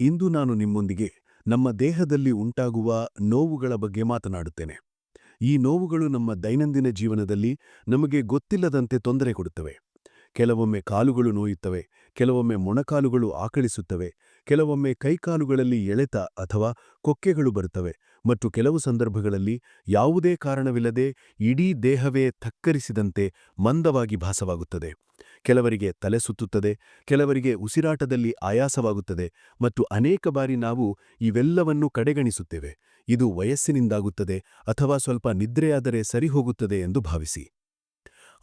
ಇಂದು ನಾನು ನಿಮ್ಮೊಂದಿಗೆ ನಮ್ಮ ದೇಹದಲ್ಲಿ ಉಂಟಾಗುವ ನೋವುಗಳ ಬಗ್ಗೆ ಮಾತನಾಡುತ್ತೇನೆ. ಈ ನೋವುಗಳು ನಮ್ಮ ದೈನಂದಿನ ಜೀವನದಲ್ಲಿ ನಮಗೆ ಗೊತ್ತಿಲ್ಲದಂತೆ ತೊಂದರೆ ಕೊಡುತ್ತವೆ. ಕೆಲವೊಮ್ಮೆ ಕಾಲುಗಳು ನೋಯುತ್ತವೆ, ಕೆಲವೊಮ್ಮೆ ಮೊಣಕಾಲುಗಳು ಆಕಳಿಸುತ್ತವೆ, ಕೆಲವೊಮ್ಮೆ ಕೈಕಾಲುಗಳಲ್ಲಿ ಎಳೆತ ಅಥವಾ ಕೊಕ್ಕೆಗಳು ಬರುತ್ತವೆ ಮತ್ತು ಕೆಲವು ಸಂದರ್ಭಗಳಲ್ಲಿ ಯಾವುದೇ ಕಾರಣವಿಲ್ಲದೆ ಇಡೀ ದೇಹವೇ ಥಕ್ಕರಿಸಿದಂತೆ ಮಂದವಾಗಿ ಭಾಸವಾಗುತ್ತದೆ. ಕೆಲವರಿಗೆ ತಲೆ ಸುತ್ತುತ್ತದೆ, ಕೆಲವರಿಗೆ ಉಸಿರಾಟದಲ್ಲಿ ಆಯಾಸವಾಗುತ್ತದೆ ಮತ್ತು ಅನೇಕ ಬಾರಿ ನಾವು ಇವೆಲ್ಲವನ್ನೂ ಕಡೆಗಣಿಸುತ್ತೇವೆ. ಇದು ವಯಸ್ಸಿನಿಂದಾಗುತ್ತದೆ ಅಥವಾ ಸ್ವಲ್ಪ ನಿದ್ರೆಯಾದರೆ ಸರಿಹೋಗುತ್ತದೆ ಎಂದು ಭಾವಿಸಿ.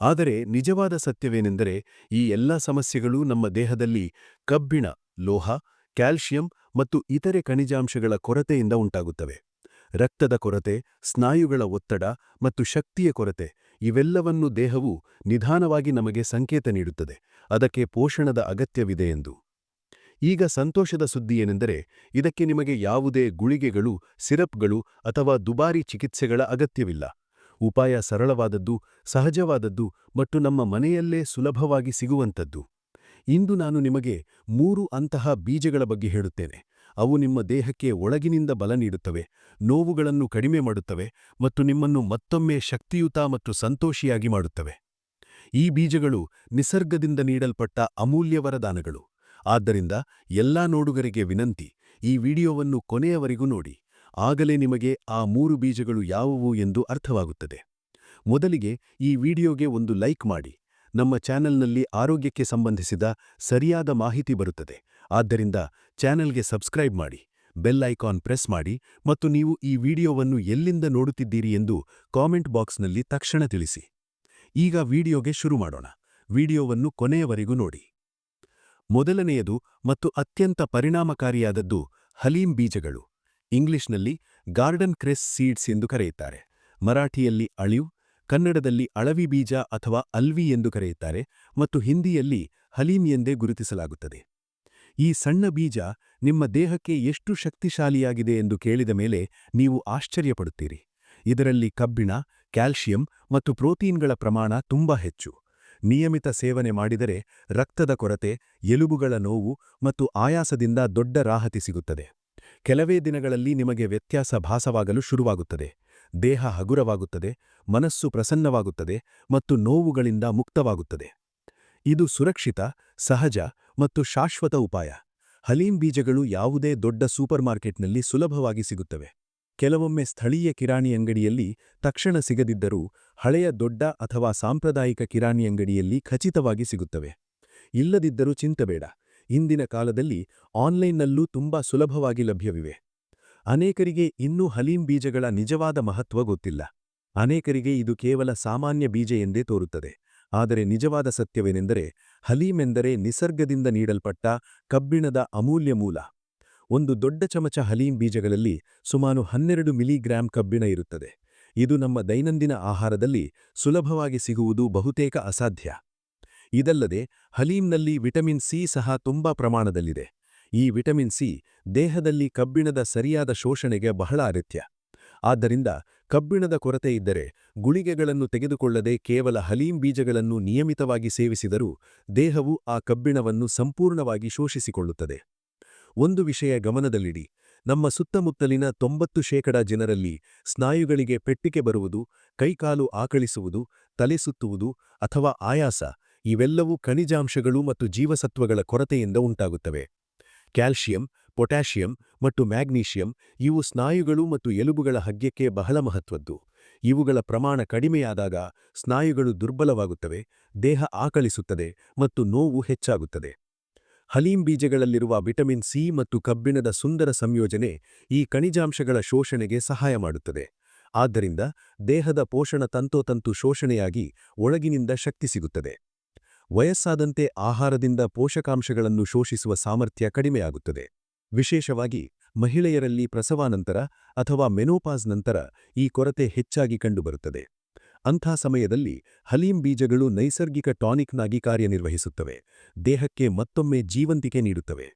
ಆದರೆ ನಿಜವಾದ ಸತ್ಯವೇನೆಂದರೆ ಈ ಎಲ್ಲ ಸಮಸ್ಯೆಗಳು ನಮ್ಮ ದೇಹದಲ್ಲಿ ಕಬ್ಬಿಣ, ಲೋಹ ಕ್ಯಾಲ್ಷಿಯಂ ಮತ್ತು ಇತರೆ ಖನಿಜಾಂಶಗಳ ಕೊರತೆಯಿಂದ ಉಂಟಾಗುತ್ತವೆ. ರಕ್ತದ ಕೊರತೆ, ಸ್ನಾಯುಗಳ ಒತ್ತಡ ಮತ್ತು ಶಕ್ತಿಯ ಕೊರತೆ ಇವೆಲ್ಲವನ್ನೂ ದೇಹವು ನಿಧಾನವಾಗಿ ನಮಗೆ ಸಂಕೇತ ನೀಡುತ್ತದೆ. ಅದಕ್ಕೆ ಪೋಷಣದ ಅಗತ್ಯವಿದೆ ಎಂದು. ಈಗ ಸಂತೋಷದ ಸುದ್ದಿ ಏನೆಂದರೆ, ಇದಕ್ಕೆ ನಿಮಗೆ ಯಾವುದೇ ಗುಳಿಗೆಗಳು, ಸಿರಪ್ಗಳು ಅಥವಾ ದುಬಾರಿ ಚಿಕಿತ್ಸೆಗಳ ಅಗತ್ಯವಿಲ್ಲ. ಉಪಾಯ ಸರಳವಾದದ್ದು, ಸಹಜವಾದದ್ದು ಮತ್ತು ನಮ್ಮ ಮನೆಯಲ್ಲೇ ಸುಲಭವಾಗಿ ಸಿಗುವಂಥದ್ದು. ಇಂದು ನಾನು ನಿಮಗೆ ಮೂರು ಅಂತಹ ಬೀಜಗಳ ಬಗ್ಗೆ ಹೇಳುತ್ತೇನೆ. ಅವು ನಿಮ್ಮ ದೇಹಕ್ಕೆ ಒಳಗಿನಿಂದ ಬಲ ನೀಡುತ್ತವೆ, ನೋವುಗಳನ್ನು ಕಡಿಮೆ ಮಾಡುತ್ತವೆ ಮತ್ತು ನಿಮ್ಮನ್ನು ಮತ್ತೊಮ್ಮೆ ಶಕ್ತಿಯುತ ಮತ್ತು ಸಂತೋಷಿಯಾಗಿ ಮಾಡುತ್ತವೆ. ಈ ಬೀಜಗಳು ನಿಸರ್ಗದಿಂದ ನೀಡಲ್ಪಟ್ಟ ಅಮೂಲ್ಯ ವರದಾನಗಳು ಆದ್ದರಿಂದ ಎಲ್ಲಾ ನೋಡುಗರಿಗೆ ವಿನಂತಿ, ಈ ವಿಡಿಯೋವನ್ನು ಕೊನೆಯವರೆಗೂ ನೋಡಿ. ಆಗಲೇ ನಿಮಗೆ ಆ ಮೂರು ಬೀಜಗಳು ಯಾವುವು ಎಂದು ಅರ್ಥವಾಗುತ್ತದೆ. ಮೊದಲಿಗೆ ಈ ವಿಡಿಯೋಗೆ ಒಂದು ಲೈಕ್ ಮಾಡಿ. ನಮ್ಮ ಚಾನೆಲ್ನಲ್ಲಿ ಆರೋಗ್ಯಕ್ಕೆ ಸಂಬಂಧಿಸಿದ ಸರಿಯಾದ ಮಾಹಿತಿ ಬರುತ್ತದೆ. ಆದ್ದರಿಂದ ಚಾನೆಲ್ಗೆ ಸಬ್ಸ್ಕ್ರೈಬ್ ಮಾಡಿ, ಬೆಲ್ ಐಕಾನ್ ಪ್ರೆಸ್ ಮಾಡಿ ಮತ್ತು ನೀವು ಈ ವಿಡಿಯೋವನ್ನು ಎಲ್ಲಿಂದ ನೋಡುತ್ತಿದ್ದೀರಿ ಎಂದು ಕಾಮೆಂಟ್ ಬಾಕ್ಸ್ನಲ್ಲಿ ತಕ್ಷಣ ತಿಳಿಸಿ. ಈಗ ವಿಡಿಯೋಗೆ ಶುರು ಮಾಡೋಣ. ವಿಡಿಯೋವನ್ನು ಕೊನೆಯವರೆಗೂ ನೋಡಿ. ಮೊದಲನೆಯದು ಮತ್ತು ಅತ್ಯಂತ ಪರಿಣಾಮಕಾರಿಯಾದದ್ದು ಹಲೀಂ ಬೀಜಗಳು. ಇಂಗ್ಲಿಷ್ನಲ್ಲಿ ಗಾರ್ಡನ್ ಕ್ರೆಸ್ ಸೀಡ್ಸ್ ಎಂದು ಕರೆಯುತ್ತಾರೆ. ಮರಾಠಿಯಲ್ಲಿ ಅಳಿವ್, ಕನ್ನಡದಲ್ಲಿ ಅಳವಿ ಬೀಜ ಅಥವಾ ಅಲ್ವಿ ಎಂದು ಕರೆಯುತ್ತಾರೆ ಮತ್ತು ಹಿಂದಿಯಲ್ಲಿ ಹಲೀಂ ಎಂದೇ ಗುರುತಿಸಲಾಗುತ್ತದೆ. ಈ ಸಣ್ಣ ಬೀಜ ನಿಮ್ಮ ದೇಹಕ್ಕೆ ಎಷ್ಟು ಶಕ್ತಿಶಾಲಿಯಾಗಿದೆ ಎಂದು ಕೇಳಿದ ಮೇಲೆ ನೀವು ಆಶ್ಚರ್ಯಪಡುತ್ತೀರಿ. ಇದರಲ್ಲಿ ಕಬ್ಬಿಣ ಕ್ಯಾಲ್ಷಿಯಂ ಮತ್ತು ಪ್ರೋಟೀನ್ಗಳ ಪ್ರಮಾಣ ತುಂಬಾ ಹೆಚ್ಚು. ನಿಯಮಿತ ಸೇವನೆ ಮಾಡಿದರೆ ರಕ್ತದ ಕೊರತೆ, ಎಲುಬುಗಳ ನೋವು ಮತ್ತು ಆಯಾಸದಿಂದ ದೊಡ್ಡ ರಾಹತಿ ಸಿಗುತ್ತದೆ. ಕೆಲವೇ ದಿನಗಳಲ್ಲಿ ನಿಮಗೆ ವ್ಯತ್ಯಾಸ ಭಾಸವಾಗಲು ಶುರುವಾಗುತ್ತದೆ. ದೇಹ ಹಗುರವಾಗುತ್ತದೆ, ಮನಸ್ಸು ಪ್ರಸನ್ನವಾಗುತ್ತದೆ ಮತ್ತು ನೋವುಗಳಿಂದ ಮುಕ್ತವಾಗುತ್ತದೆ. ಇದು ಸುರಕ್ಷಿತ, ಸಹಜ ಮತ್ತು ಶಾಶ್ವತ ಉಪಾಯ. ಹಲೀಂ ಬೀಜಗಳು ಯಾವುದೇ ದೊಡ್ಡ ಸೂಪರ್ ಮಾರ್ಕೆಟ್ನಲ್ಲಿ ಸುಲಭವಾಗಿ ಸಿಗುತ್ತವೆ. ಕೆಲವೊಮ್ಮೆ ಸ್ಥಳೀಯ ಕಿರಾಣಿ ಅಂಗಡಿಯಲ್ಲಿ ತಕ್ಷಣ ಸಿಗದಿದ್ದರೂ ಹಳೆಯ ದೊಡ್ಡ ಅಥವಾ ಸಾಂಪ್ರದಾಯಿಕ ಕಿರಾಣಿ ಅಂಗಡಿಯಲ್ಲಿ ಖಚಿತವಾಗಿ ಸಿಗುತ್ತವೆ. ಇಲ್ಲದಿದ್ದರೂ ಚಿಂತಬೇಡ ಇಂದಿನ ಕಾಲದಲ್ಲಿ ಆನ್ಲೈನ್ನಲ್ಲೂ ತುಂಬಾ ಸುಲಭವಾಗಿ ಲಭ್ಯವಿವೆ. ಅನೇಕರಿಗೆ ಇನ್ನೂ ಹಲೀಂ ಬೀಜಗಳ ನಿಜವಾದ ಮಹತ್ವ ಗೊತ್ತಿಲ್ಲ. ಅನೇಕರಿಗೆ ಇದು ಕೇವಲ ಸಾಮಾನ್ಯ ಬೀಜ ಎಂದೇ ತೋರುತ್ತದೆ. ಆದರೆ ನಿಜವಾದ ಸತ್ಯವೇನೆಂದರೆ ಹಲೀಮೆಂದರೆ ನಿಸರ್ಗದಿಂದ ನೀಡಲ್ಪಟ್ಟ ಕಬ್ಬಿಣದ ಅಮೂಲ್ಯ ಮೂಲ. ಒಂದು ದೊಡ್ಡ ಚಮಚ ಹಲೀಂ ಬೀಜಗಳಲ್ಲಿ ಸುಮಾರು ಹನ್ನೆರಡು ಮಿಲಿಗ್ರಾಂ ಕಬ್ಬಿಣ ಇರುತ್ತದೆ. ಇದು ನಮ್ಮ ದೈನಂದಿನ ಆಹಾರದಲ್ಲಿ ಸುಲಭವಾಗಿ ಸಿಗುವುದು ಬಹುತೇಕ ಅಸಾಧ್ಯ. ಇದಲ್ಲದೆ ಹಲೀಂನಲ್ಲಿ ವಿಟಮಿನ್ ಸಿ ಸಹ ತುಂಬಾ ಪ್ರಮಾಣದಲ್ಲಿದೆ. ಈ ವಿಟಮಿನ್ ಸಿ ದೇಹದಲ್ಲಿ ಕಬ್ಬಿಣದ ಸರಿಯಾದ ಶೋಷಣೆಗೆ ಬಹಳ ಅಗತ್ಯ. ಆದ್ದರಿಂದ ಕಬ್ಬಿಣದ ಕೊರತೆ ಇದ್ದರೆ ಗುಳಿಗೆಗಳನ್ನು ತೆಗೆದುಕೊಳ್ಳದೆ ಕೇವಲ ಹಲೀಂ ಬೀಜಗಳನ್ನು ನಿಯಮಿತವಾಗಿ ಸೇವಿಸಿದರೂ ದೇಹವು ಆ ಕಬ್ಬಿಣವನ್ನು ಸಂಪೂರ್ಣವಾಗಿ ಶೋಷಿಸಿಕೊಳ್ಳುತ್ತದೆ. ಒಂದು ವಿಷಯ ಗಮನದಲ್ಲಿಡಿ, ನಮ್ಮ ಸುತ್ತಮುತ್ತಲಿನ ತೊಂಬತ್ತು ಶೇಕಡ ಜನರಲ್ಲಿ ಸ್ನಾಯುಗಳಿಗೆ ಪೆಟ್ಟಿಗೆ ಬರುವುದು, ಕೈಕಾಲು ಆಕಳಿಸುವುದು, ತಲೆ ಸುತ್ತುವುದು ಅಥವಾ ಆಯಾಸ ಇವೆಲ್ಲವೂ ಖನಿಜಾಂಶಗಳು ಮತ್ತು ಜೀವಸತ್ವಗಳ ಕೊರತೆಯಿಂದ ಉಂಟಾಗುತ್ತವೆ. ಕ್ಯಾಲ್ಷಿಯಂ ಪೊಟ್ಯಾಷಿಯಂ ಮತ್ತು ಮ್ಯಾಗ್ನೀಷಿಯಂ ಇವು ಸ್ನಾಯುಗಳು ಮತ್ತು ಎಲುಬುಗಳ ಹಗ್ಗಕ್ಕೆ ಬಹಳ ಮಹತ್ವದ್ದು. ಇವುಗಳ ಪ್ರಮಾಣ ಕಡಿಮೆಯಾದಾಗ ಸ್ನಾಯುಗಳು ದುರ್ಬಲವಾಗುತ್ತವೆ, ದೇಹ ಆಕಳಿಸುತ್ತದೆ ಮತ್ತು ನೋವು ಹೆಚ್ಚಾಗುತ್ತದೆ. ಹಲೀಂ ಬೀಜಗಳಲ್ಲಿರುವ ವಿಟಮಿನ್ ಸಿ ಮತ್ತು ಕಬ್ಬಿಣದ ಸುಂದರ ಸಂಯೋಜನೆ ಈ ಖನಿಜಾಂಶಗಳ ಶೋಷಣೆಗೆ ಸಹಾಯ ಮಾಡುತ್ತದೆ. ಆದ್ದರಿಂದ ದೇಹದ ಪೋಷಣ ತಂತೋತಂತು ಶೋಷಣೆಯಾಗಿ ಒಳಗಿನಿಂದ ಶಕ್ತಿ ಸಿಗುತ್ತದೆ. ವಯಸ್ಸಾದಂತೆ ಆಹಾರದಿಂದ ಪೋಷಕಾಂಶಗಳನ್ನು ಶೋಷಿಸುವ ಸಾಮರ್ಥ್ಯ ಕಡಿಮೆಯಾಗುತ್ತದೆ. ವಿಶೇಷವಾಗಿ ಮಹಿಳೆಯರಲ್ಲಿ ಪ್ರಸವಾನಂತರ ಅಥವಾ ಮೆನೋಪಾಸ್ ನಂತರ ಈ ಕೊರತೆ ಹೆಚ್ಚಾಗಿ ಕಂಡುಬರುತ್ತದೆ. ಅಂಥ ಸಮಯದಲ್ಲಿ ಹಲೀಂ ಬೀಜಗಳು ನೈಸರ್ಗಿಕ ಟಾನಿಕ್ನಾಗಿ ಕಾರ್ಯನಿರ್ವಹಿಸುತ್ತವೆ, ದೇಹಕ್ಕೆ ಮತ್ತೊಮ್ಮೆ ಜೀವಂತಿಕೆ ನೀಡುತ್ತವೆ.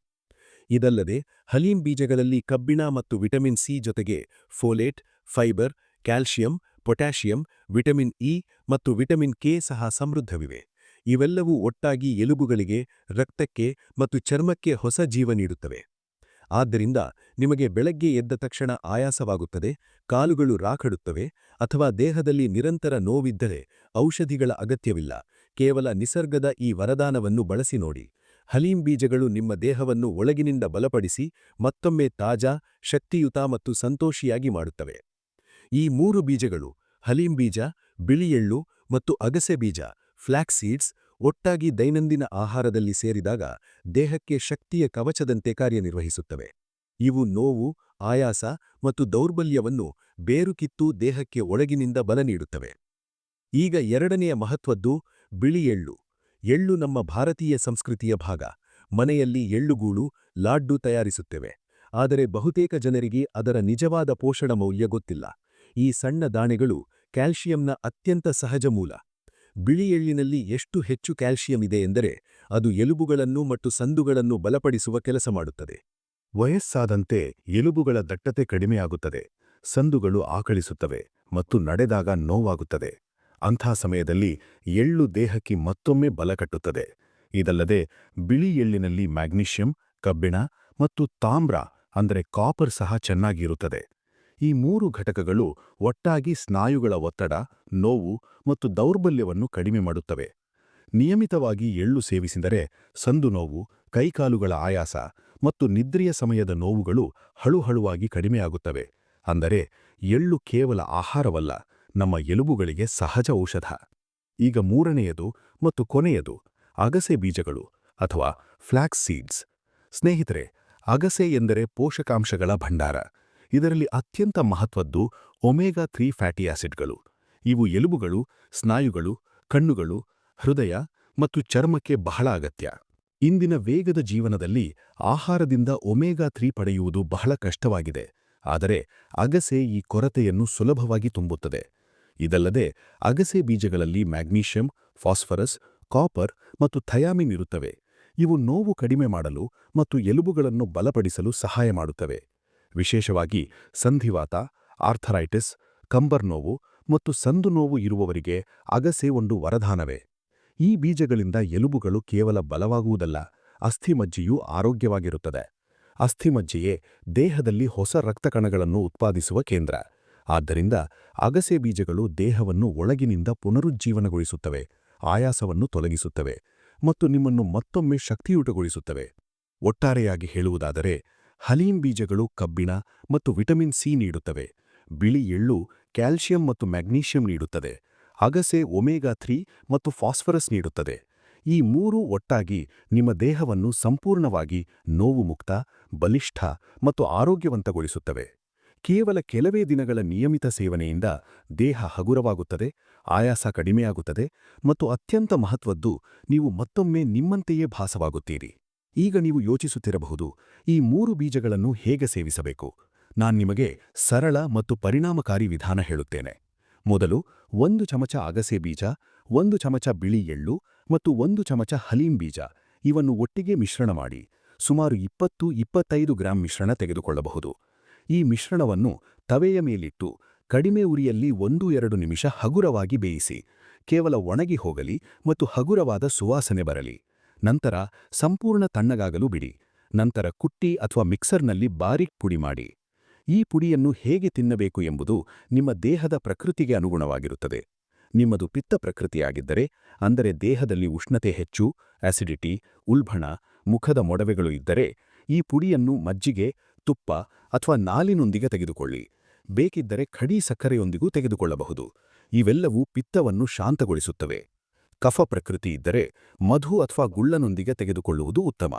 ಇದಲ್ಲದೆ ಹಲೀಂ ಬೀಜಗಳಲ್ಲಿ ಕಬ್ಬಿಣ ಮತ್ತು ವಿಟಮಿನ್ ಸಿ ಜೊತೆಗೆ folate, fiber calcium potassium, vitamin E ಮತ್ತು ವಿಟಮಿನ್ ಕೆ ಸಹ ಸಮೃದ್ಧವಿವೆ. ಇವೆಲ್ಲವೂ ಒಟ್ಟಾಗಿ ಎಲುಬುಗಳಿಗೆ, ರಕ್ತಕ್ಕೆ ಮತ್ತು ಚರ್ಮಕ್ಕೆ ಹೊಸ ಜೀವ ನೀಡುತ್ತವೆ. ಆದ್ದರಿಂದ ನಿಮಗೆ ಬೆಳಗ್ಗೆ ಎದ್ದ ತಕ್ಷಣ ಆಯಾಸವಾಗುತ್ತದೆ, ಕಾಲುಗಳು ರಾಖಡುತ್ತವೆ ಅಥವಾ ದೇಹದಲ್ಲಿ ನಿರಂತರ ನೋವಿದ್ದರೆ ಔಷಧಿಗಳ ಅಗತ್ಯವಿಲ್ಲ. ಕೇವಲ ನಿಸರ್ಗದ ಈ ವರದಾನವನ್ನು ಬಳಸಿ ನೋಡಿ. ಹಲೀಂ ಬೀಜಗಳು ನಿಮ್ಮ ದೇಹವನ್ನು ಒಳಗಿನಿಂದ ಬಲಪಡಿಸಿ ಮತ್ತೊಮ್ಮೆ ತಾಜಾ, ಶಕ್ತಿಯುತ ಮತ್ತು ಸಂತೋಷಿಯಾಗಿ ಮಾಡುತ್ತವೆ. ಈ ಮೂರು ಬೀಜಗಳು ಹಲೀಂ ಬೀಜ, ಬಿಳಿ ಎಳ್ಳು ಮತ್ತು ಅಗಸೆ ಬೀಜ ಫ್ಲ್ಯಾಕ್ ಸೀಡ್ಸ್, ಒಟ್ಟಾಗಿ ದೈನಂದಿನ ಆಹಾರದಲ್ಲಿ ಸೇರಿದಾಗ ದೇಹಕ್ಕೆ ಶಕ್ತಿಯ ಕವಚದಂತೆ ಕಾರ್ಯನಿರ್ವಹಿಸುತ್ತವೆ. ಇವು ನೋವು, ಆಯಾಸ ಮತ್ತು ದೌರ್ಬಲ್ಯವನ್ನು ಬೇರುಕಿತ್ತು ದೇಹಕ್ಕೆ ಒಳಗಿನಿಂದ ಬಲ ನೀಡುತ್ತವೆ. ಈಗ ಎರಡನೆಯ ಮಹತ್ವದ್ದು ಬಿಳಿ ಎಳ್ಳು. ನಮ್ಮ ಭಾರತೀಯ ಸಂಸ್ಕೃತಿಯ ಭಾಗ. ಮನೆಯಲ್ಲಿ ಎಳ್ಳುಗೂಳು, ಲಾಡ್ಡು ತಯಾರಿಸುತ್ತೇವೆ. ಆದರೆ ಬಹುತೇಕ ಜನರಿಗೆ ಅದರ ನಿಜವಾದ ಪೋಷಣ ಮೌಲ್ಯ ಗೊತ್ತಿಲ್ಲ. ಈ ಸಣ್ಣ ದಾಣೆಗಳು ಕ್ಯಾಲ್ಷಿಯಂನ ಅತ್ಯಂತ ಸಹಜ ಮೂಲ. ಬಿಳಿ ಎಳ್ಳಿನಲ್ಲಿ ಎಷ್ಟು ಹೆಚ್ಚು ಕ್ಯಾಲ್ಷಿಯಂ ಇದೆ ಎಂದರೆ ಅದು ಎಲುಬುಗಳನ್ನು ಮತ್ತು ಸಂದುಗಳನ್ನು ಬಲಪಡಿಸುವ ಕೆಲಸ ಮಾಡುತ್ತದೆ. ವಯಸ್ಸಾದಂತೆ ಎಲುಬುಗಳ ದಟ್ಟತೆ ಕಡಿಮೆಯಾಗುತ್ತದೆ, ಸಂದುಗಳು ಆಕಳಿಸುತ್ತವೆ ಮತ್ತು ನಡೆದಾಗ ನೋವಾಗುತ್ತದೆ. ಅಂಥ ಸಮಯದಲ್ಲಿ ಎಳ್ಳು ದೇಹಕ್ಕೆ ಮತ್ತೊಮ್ಮೆ ಬಲಕಟ್ಟುತ್ತದೆ ಇದಲ್ಲದೆ ಬಿಳಿ ಎಳ್ಳಿನಲ್ಲಿ ಮ್ಯಾಗ್ನೀಷಿಯಂ, ಕಬ್ಬಿಣ ಮತ್ತು ತಾಮ್ರ ಅಂದರೆ ಕಾಪರ್ ಸಹ ಚೆನ್ನಾಗಿರುತ್ತದೆ. ಈ ಮೂರು ಘಟಕಗಳು ಒಟ್ಟಾಗಿ ಸ್ನಾಯುಗಳ ಒತ್ತಡ, ನೋವು ಮತ್ತು ದೌರ್ಬಲ್ಯವನ್ನು ಕಡಿಮೆ ಮಾಡುತ್ತವೆ. ನಿಯಮಿತವಾಗಿ ಎಳ್ಳು ಸೇವಿಸಿದರೆ ಸಂದು ನೋವು, ಕೈಕಾಲುಗಳ ಆಯಾಸ ಮತ್ತು ನಿದ್ರೆಯ ಸಮಯದ ನೋವುಗಳು ಹಳುಹಳುವಾಗಿ ಕಡಿಮೆಯಾಗುತ್ತವೆ. ಅಂದರೆ ಎಳ್ಳು ಕೇವಲ ಆಹಾರವಲ್ಲ, ನಮ್ಮ ಎಲುಬುಗಳಿಗೆ ಸಹಜ ಔಷಧ. ಈಗ ಮೂರನೆಯದು ಮತ್ತು ಕೊನೆಯದು ಅಗಸೆ ಬೀಜಗಳು ಅಥವಾ ಫ್ಲ್ಯಾಕ್ಸ್ ಸೀಡ್ಸ್. ಸ್ನೇಹಿತರೆ, ಅಗಸೆ ಎಂದರೆ ಪೋಷಕಾಂಶಗಳ ಭಂಡಾರ. ಇದರಲ್ಲಿ ಅತ್ಯಂತ ಮಹತ್ವದ್ದು ಒಮೆಗಾ ತ್ರೀ ಫ್ಯಾಟಿ ಆಸಿಡ್ಗಳು. ಇವು ಎಲುಬುಗಳು, ಸ್ನಾಯುಗಳು, ಕಣ್ಣುಗಳು, ಹೃದಯ ಮತ್ತು ಚರ್ಮಕ್ಕೆ ಬಹಳ ಅಗತ್ಯ. ಇಂದಿನ ವೇಗದ ಜೀವನದಲ್ಲಿ ಆಹಾರದಿಂದ ಒಮೇಗಾ ತ್ರೀ ಪಡೆಯುವುದು ಬಹಳ ಕಷ್ಟವಾಗಿದೆ, ಆದರೆ ಅಗಸೆ ಈ ಕೊರತೆಯನ್ನು ಸುಲಭವಾಗಿ ತುಂಬುತ್ತದೆ. ಇದಲ್ಲದೆ ಅಗಸೆ ಬೀಜಗಳಲ್ಲಿ ಮ್ಯಾಗ್ನೀಷಿಯಂ, ಫಾಸ್ಫರಸ್, ಕಾಪರ್ ಮತ್ತು ಥಯಾಮಿನ್ ಇರುತ್ತವೆ. ಇವು ನೋವು ಕಡಿಮೆ ಮಾಡಲು ಮತ್ತು ಎಲುಬುಗಳನ್ನು ಬಲಪಡಿಸಲು ಸಹಾಯ ಮಾಡುತ್ತವೆ. ವಿಶೇಷವಾಗಿ ಸಂಧಿವಾತ, ಆರ್ಥರೈಟಿಸ್, ಕಂಬರ್ ನೋವು ಮತ್ತು ಸಂದು ನೋವು ಇರುವವರಿಗೆ ಅಗಸೆ ಒಂದು ವರದಾನವೇ. ಈ ಬೀಜಗಳಿಂದ ಎಲುಬುಗಳು ಕೇವಲ ಬಲವಾಗುವುದಲ್ಲ ಅಸ್ಥಿಮಜ್ಜೆಯೂ ಆರೋಗ್ಯವಾಗಿರುತ್ತದೆ. ಅಸ್ಥಿಮಜ್ಜೆಯೇ ದೇಹದಲ್ಲಿ ಹೊಸ ರಕ್ತಕಣಗಳನ್ನು ಉತ್ಪಾದಿಸುವ ಕೇಂದ್ರ. ಆದ್ದರಿಂದ ಅಗಸೆ ಬೀಜಗಳು ದೇಹವನ್ನು ಒಳಗಿನಿಂದ ಪುನರುಜ್ಜೀವನಗೊಳಿಸುತ್ತವೆ, ಆಯಾಸವನ್ನು ತೊಲಗಿಸುತ್ತವೆ ಮತ್ತು ನಿಮ್ಮನ್ನು ಮತ್ತೊಮ್ಮೆ ಶಕ್ತಿಯುಟಗೊಳಿಸುತ್ತವೆ. ಒಟ್ಟಾರೆಯಾಗಿ ಹೇಳುವುದಾದರೆ ಹಲೀಂ ಬೀಜಗಳು ಕಬ್ಬಿಣ ಮತ್ತು ವಿಟಮಿನ್ ಸಿ ನೀಡುತ್ತವೆ. ಬಿಳಿ ಎಳ್ಳು ಕ್ಯಾಲ್ಷಿಯಂ ಮತ್ತು ಮ್ಯಾಗ್ನೀಷಿಯಂ ನೀಡುತ್ತದೆ. ಅಗಸೆ ಒಮೆಗಾ ಥ್ರೀ ಮತ್ತು ಫಾಸ್ಫರಸ್ ನೀಡುತ್ತದೆ. ಈ ಮೂರೂ ಒಟ್ಟಾಗಿ ನಿಮ್ಮ ದೇಹವನ್ನು ಸಂಪೂರ್ಣವಾಗಿ ನೋವು ಮುಕ್ತ ಬಲಿಷ್ಠ ಮತ್ತು ಆರೋಗ್ಯವಂತಗೊಳಿಸುತ್ತವೆ. ಕೇವಲ ಕೆಲವೇ ದಿನಗಳ ನಿಯಮಿತ ಸೇವನೆಯಿಂದ ದೇಹ ಹಗುರವಾಗುತ್ತದೆ, ಆಯಾಸ ಕಡಿಮೆಯಾಗುತ್ತದೆ ಮತ್ತು ಅತ್ಯಂತ ಮಹತ್ವದ್ದು ನೀವು ಮತ್ತೊಮ್ಮೆ ನಿಮ್ಮಂತೆಯೇ ಭಾಸವಾಗುತ್ತೀರಿ. ಈಗ ನೀವು ಯೋಚಿಸುತ್ತಿರಬಹುದು, ಈ ಮೂರು ಬೀಜಗಳನ್ನು ಹೇಗೆ ಸೇವಿಸಬೇಕು? ನಾನು ನಿಮಗೆ ಸರಳ ಮತ್ತು ಪರಿಣಾಮಕಾರಿ ವಿಧಾನ ಹೇಳುತ್ತೇನೆ. ಮೊದಲು ಒಂದು ಚಮಚ ಅಗಸೆ ಬೀಜ, ಒಂದು ಚಮಚ ಬಿಳಿ ಎಳ್ಳು ಮತ್ತು ಒಂದು ಚಮಚ ಹಲೀಂ ಬೀಜ. ಇವನ್ನು ಒಟ್ಟಿಗೆ ಮಿಶ್ರಣ ಮಾಡಿ ಸುಮಾರು ಇಪ್ಪತ್ತು, ಇಪ್ಪತ್ತೈದು ಗ್ರಾಂ ಮಿಶ್ರಣ ತೆಗೆದುಕೊಳ್ಳಬಹುದು. ಈ ಮಿಶ್ರಣವನ್ನು ತವೆಯ ಮೇಲಿಟ್ಟು ಕಡಿಮೆ ಉರಿಯಲ್ಲಿ ಒಂದು, ಎರಡು ನಿಮಿಷ ಹಗುರವಾಗಿ ಬೇಯಿಸಿ, ಕೇವಲ ಒಣಗಿ ಹೋಗಲಿ ಮತ್ತು ಹಗುರವಾದ ಸುವಾಸನೆ ಬರಲಿ. ನಂತರ ಸಂಪೂರ್ಣ ತಣ್ಣಗಾಗಲು ಬಿಡಿ. ನಂತರ ಕುಟ್ಟಿ ಅಥವಾ ಮಿಕ್ಸರ್ನಲ್ಲಿ ಬಾರಿಕ್ ಪುಡಿ ಮಾಡಿ. ಈ ಪುಡಿಯನ್ನು ಹೇಗೆ ತಿನ್ನಬೇಕು ಎಂಬುದು ನಿಮ್ಮ ದೇಹದ ಪ್ರಕೃತಿಗೆ ಅನುಗುಣವಾಗಿರುತ್ತದೆ. ನಿಮ್ಮದು ಪಿತ್ತ ಪ್ರಕೃತಿಯಾಗಿದ್ದರೆ, ಅಂದರೆ ದೇಹದಲ್ಲಿ ಉಷ್ಣತೆ ಹೆಚ್ಚು ಆಸಿಡಿಟಿ ಉಲ್ಬಣ, ಮುಖದ ಮೊಡವೆಗಳು ಇದ್ದರೆ, ಈ ಪುಡಿಯನ್ನು ಮಜ್ಜಿಗೆ, ತುಪ್ಪ ಅಥವಾ ನಾಲಿನೊಂದಿಗೆ ತೆಗೆದುಕೊಳ್ಳಿ. ಬೇಕಿದ್ದರೆ ಖಡಿ ಸಕ್ಕರೆಯೊಂದಿಗೂ ತೆಗೆದುಕೊಳ್ಳಬಹುದು. ಇವೆಲ್ಲವೂ ಪಿತ್ತವನ್ನು ಶಾಂತಗೊಳಿಸುತ್ತವೆ. ಕಫ ಪ್ರಕೃತಿ ಇದ್ದರೆ ಮಧು ಅಥವಾ ಗುಳ್ಳನೊಂದಿಗೆ ತೆಗೆದುಕೊಳ್ಳುವುದು ಉತ್ತಮ.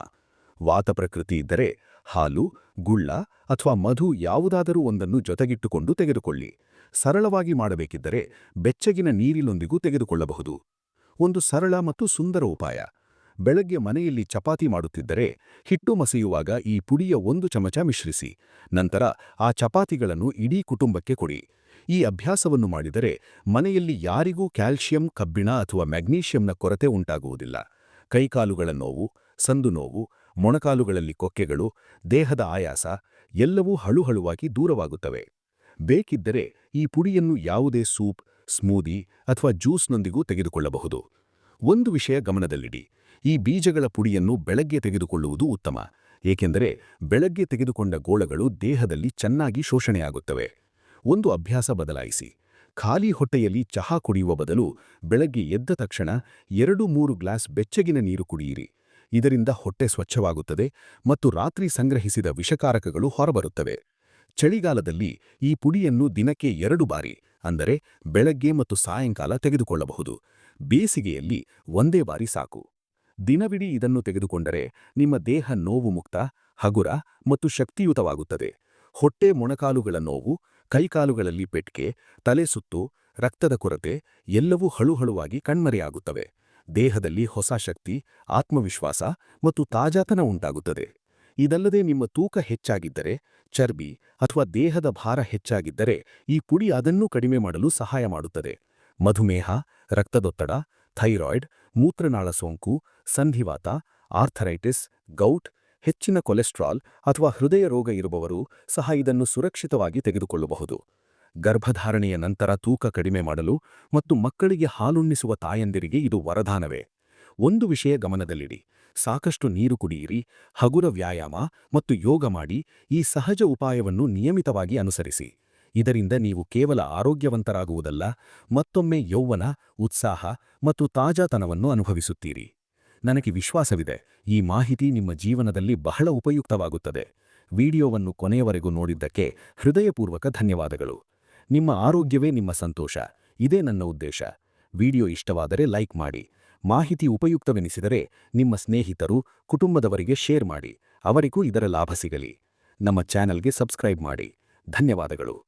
ವಾತ ಪ್ರಕೃತಿ ಇದ್ದರೆ ಹಾಲು, ಗುಳ್ಳ ಅಥವಾ ಮಧು ಯಾವುದಾದರೂ ಒಂದನ್ನು ಜೊತೆಗಿಟ್ಟುಕೊಂಡು ತೆಗೆದುಕೊಳ್ಳಿ. ಸರಳವಾಗಿ ಮಾಡಬೇಕಿದ್ದರೆ ಬೆಚ್ಚಗಿನ ನೀರಿನೊಂದಿಗೂ ತೆಗೆದುಕೊಳ್ಳಬಹುದು. ಒಂದು ಸರಳ ಮತ್ತು ಸುಂದರ ಉಪಾಯ. ಬೆಳಗ್ಗೆ ಮನೆಯಲ್ಲಿ ಚಪಾತಿ ಮಾಡುತ್ತಿದ್ದರೆ ಹಿಟ್ಟು ಮಸೆಯುವಾಗ ಈ ಪುಡಿಯ ಒಂದು ಚಮಚ ಮಿಶ್ರಿಸಿ. ನಂತರ ಆ ಚಪಾತಿಗಳನ್ನು ಇಡೀ ಕುಟುಂಬಕ್ಕೆ ಕೊಡಿ. ಈ ಅಭ್ಯಾಸವನ್ನು ಮಾಡಿದರೆ ಮನೆಯಲ್ಲಿ ಯಾರಿಗೂ ಕ್ಯಾಲ್ಷಿಯಂ ಕಬ್ಬಿಣ ಅಥವಾ ಮ್ಯಾಗ್ನೀಷಿಯಂನ ಕೊರತೆ ಉಂಟಾಗುವುದಿಲ್ಲ. ಕೈಕಾಲುಗಳ ನೋವು, ಸಂದು ನೋವು ಮೊಣಕಾಲುಗಳಲ್ಲಿ ಕೊಕ್ಕೆಗಳು, ದೇಹದ ಆಯಾಸ ಎಲ್ಲವೂ ಹಳುಹಳುವಾಗಿ ದೂರವಾಗುತ್ತವೆ. ಬೇಕಿದ್ದರೆ ಈ ಪುಡಿಯನ್ನು ಯಾವುದೇ ಸೂಪ್, ಸ್ಮೂದಿ ಅಥವಾ ಜ್ಯೂಸ್ನೊಂದಿಗೂ ತೆಗೆದುಕೊಳ್ಳಬಹುದು. ಒಂದು ವಿಷಯ ಗಮನದಲ್ಲಿಡಿ, ಈ ಬೀಜಗಳ ಪುಡಿಯನ್ನು ಬೆಳಗ್ಗೆ ತೆಗೆದುಕೊಳ್ಳುವುದು ಉತ್ತಮ, ಏಕೆಂದರೆ ಬೆಳಗ್ಗೆ ತೆಗೆದುಕೊಂಡ ಗೋಳಗಳು ದೇಹದಲ್ಲಿ ಚೆನ್ನಾಗಿ ಶೋಷಣೆಯಾಗುತ್ತವೆ. ಒಂದು ಅಭ್ಯಾಸ ಬದಲಾಯಿಸಿ, ಖಾಲಿ ಹೊಟ್ಟೆಯಲ್ಲಿ ಚಹಾ ಕುಡಿಯುವ ಬದಲು ಬೆಳಗ್ಗೆ ಎದ್ದ ತಕ್ಷಣ ಎರಡು ಮೂರು ಗ್ಲಾಸ್ ಬೆಚ್ಚಗಿನ ನೀರು ಕುಡಿಯಿರಿ. ಇದರಿಂದ ಹೊಟ್ಟೆ ಸ್ವಚ್ಛವಾಗುತ್ತದೆ ಮತ್ತು ರಾತ್ರಿ ಸಂಗ್ರಹಿಸಿದ ವಿಷಕಾರಕಗಳು ಹೊರಬರುತ್ತವೆ. ಚಳಿಗಾಲದಲ್ಲಿ ಈ ಪುಡಿಯನ್ನು ದಿನಕ್ಕೆ ಎರಡು ಬಾರಿ, ಅಂದರೆ ಬೆಳಗ್ಗೆ ಮತ್ತು ಸಾಯಂಕಾಲ ತೆಗೆದುಕೊಳ್ಳಬಹುದು. ಬೇಸಿಗೆಯಲ್ಲಿ ಒಂದೇ ಬಾರಿ ಸಾಕು. ದಿನವಿಡೀ ಇದನ್ನು ತೆಗೆದುಕೊಂಡರೆ ನಿಮ್ಮ ದೇಹ ನೋವು ಮುಕ್ತ, ಹಗುರ ಮತ್ತು ಶಕ್ತಿಯುತವಾಗುತ್ತದೆ. ಹೊಟ್ಟೆ ಮೊಣಕಾಲುಗಳ ನೋವು, ಕೈಕಾಲುಗಳಲ್ಲಿ ಪೆಟ್ಕೆ, ತಲೆ ಸುತ್ತು, ರಕ್ತದ ಕೊರತೆ ಎಲ್ಲವೂ ಹಳುಹಳುವಾಗಿ ಕಣ್ಮರೆಯಾಗುತ್ತವೆ. ದೇಹದಲ್ಲಿ ಹೊಸ ಶಕ್ತಿ, ಆತ್ಮವಿಶ್ವಾಸ ಮತ್ತು ತಾಜಾತನ ಉಂಟಾಗುತ್ತದೆ. ಇದಲ್ಲದೆ ನಿಮ್ಮ ತೂಕ ಹೆಚ್ಚಾಗಿದ್ದರೆ, ಚರ್ಬಿ ಅಥವಾ ದೇಹದ ಭಾರ ಹೆಚ್ಚಾಗಿದ್ದರೆ ಈ ಪುಡಿ ಅದನ್ನೂ ಕಡಿಮೆ ಮಾಡಲು ಸಹಾಯ ಮಾಡುತ್ತದೆ. ಮಧುಮೇಹ, ರಕ್ತದೊತ್ತಡ, ಥೈರಾಯ್ಡ್, ಮೂತ್ರನಾಳ ಸೋಂಕು, ಸಂಧಿವಾತ, ಆರ್ಥರೈಟಿಸ್, ಗೌಟ್, ಹೆಚ್ಚಿನ ಕೊಲೆಸ್ಟ್ರಾಲ್ ಅಥವಾ ಹೃದಯ ರೋಗ ಇರುವವರು ಸಹ ಇದನ್ನು ಸುರಕ್ಷಿತವಾಗಿ ತೆಗೆದುಕೊಳ್ಳಬಹುದು. ಗರ್ಭಧಾರಣೆಯ ನಂತರ ತೂಕ ಕಡಿಮೆ ಮಾಡಲು ಮತ್ತು ಮಕ್ಕಳಿಗೆ ಹಾಲುಣ್ಣಿಸುವ ತಾಯಂದಿರಿಗೆ ಇದು ವರದಾನವೇ. ಒಂದು ವಿಷಯ ಗಮನದಲ್ಲಿಡಿ. ಸಾಕಷ್ಟು ನೀರು ಕುಡಿಯಿರಿ, ಹಗುರ ವ್ಯಾಯಾಮ ಮತ್ತು ಯೋಗ ಮಾಡಿ, ಈ ಸಹಜ ಉಪಾಯವನ್ನು ನಿಯಮಿತವಾಗಿ ಅನುಸರಿಸಿ. ಇದರಿಂದ ನೀವು ಕೇವಲ ಆರೋಗ್ಯವಂತರಾಗುವುದಲ್ಲ, ಮತ್ತೊಮ್ಮೆ ಯೌವನ, ಉತ್ಸಾಹ ಮತ್ತು ತಾಜಾತನವನ್ನು ಅನುಭವಿಸುತ್ತೀರಿ. ನನಗೆ ವಿಶ್ವಾಸವಿದೆ, ಈ ಮಾಹಿತಿ ನಿಮ್ಮ ಜೀವನದಲ್ಲಿ ಬಹಳ ಉಪಯುಕ್ತವಾಗುತ್ತದೆ. ವಿಡಿಯೋವನ್ನು ಕೊನೆಯವರೆಗೂ ನೋಡಿದ್ದಕ್ಕೆ ಹೃದಯಪೂರ್ವಕ ಧನ್ಯವಾದಗಳು. ನಿಮ್ಮ ಆರೋಗ್ಯವೇ ನಿಮ್ಮ ಸಂತೋಷ. ಇದೇ ನನ್ನ ಉದ್ದೇಶ. ವಿಡಿಯೋ ಇಷ್ಟವಾದರೆ ಲೈಕ್ ಮಾಡಿ. ಮಾಹಿತಿ ಉಪಯುಕ್ತವೆನಿಸಿದರೆ ನಿಮ್ಮ ಸ್ನೇಹಿತರು, ಕುಟುಂಬದವರಿಗೆ ಶೇರ್ ಮಾಡಿ. ಅವರಿಗೂ ಇದರ ಲಾಭ ಸಿಗಲಿ. ನಮ್ಮ ಚಾನೆಲ್ಗೆ ಸಬ್ಸ್ಕ್ರೈಬ್ ಮಾಡಿ. ಧನ್ಯವಾದಗಳು.